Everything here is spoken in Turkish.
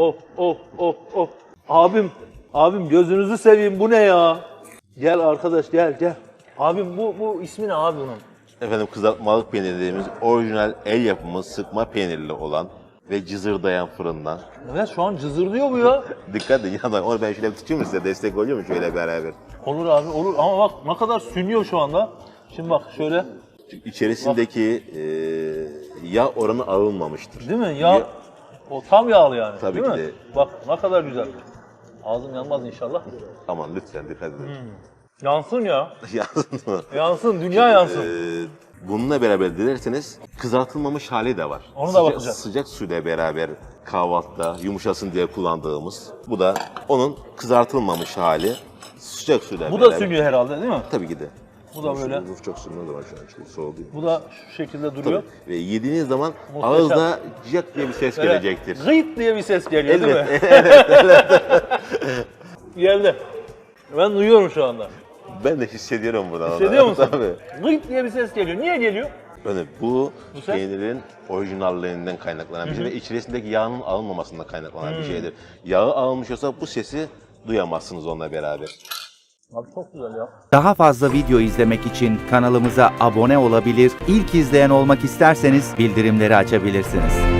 of of of of. Abim, abim gözünüzü seveyim bu ne ya? Gel arkadaş gel gel. Abim bu bu ismi ne abi bunun? Efendim kızartmalık peynir dediğimiz orijinal el yapımı sıkma peynirli olan ve cızırdayan fırından. Evet şu an cızır diyor bu ya. Dikkat edin yandan onu ben şöyle bir tutayım mı size destek oluyor mu şöyle beraber? Olur abi olur ama bak ne kadar sünüyor şu anda. Şimdi bak şöyle İçerisindeki e, yağ oranı alınmamıştır. değil mi? Ya o tam yağlı yani. Tabii değil ki mi? de. Bak ne kadar güzel. Ağzım yanmaz inşallah. Aman lütfen dikkat edin. Yansın ya. Yansın mı? Yansın dünya yansın. Ee, bununla beraber dilerseniz kızartılmamış hali de var. Onu da sıcak, bakacağız. Sıcak suyla beraber kahvaltıda yumuşasın diye kullandığımız. Bu da onun kızartılmamış hali. Sıcak suyla Bu beraber. da sünüyor herhalde değil mi? Tabii ki de. Bu da böyle. Bu çok da var şu an çünkü soğuk değil. Bu da şu şekilde duruyor. Tabii. Ve yediğiniz zaman Muhteşem. ağızda cıyak diye bir ses Böyle gelecektir. Gıyt diye bir ses geliyor değil mi? Evet, Geldi. Ben duyuyorum şu anda. ben de hissediyorum buradan. Hissediyor musun? Tabii. Gıyt diye bir ses geliyor. Niye geliyor? Yani bu, Bu peynirin orijinallerinden kaynaklanan bir şey ve içerisindeki yağın alınmamasından kaynaklanan Hmm. bir şeydir. Yağı almış olsa bu sesi duyamazsınız onunla beraber. Abi çok güzel ya. Daha fazla video izlemek için kanalımıza abone olabilir, ilk izleyen olmak isterseniz bildirimleri açabilirsiniz.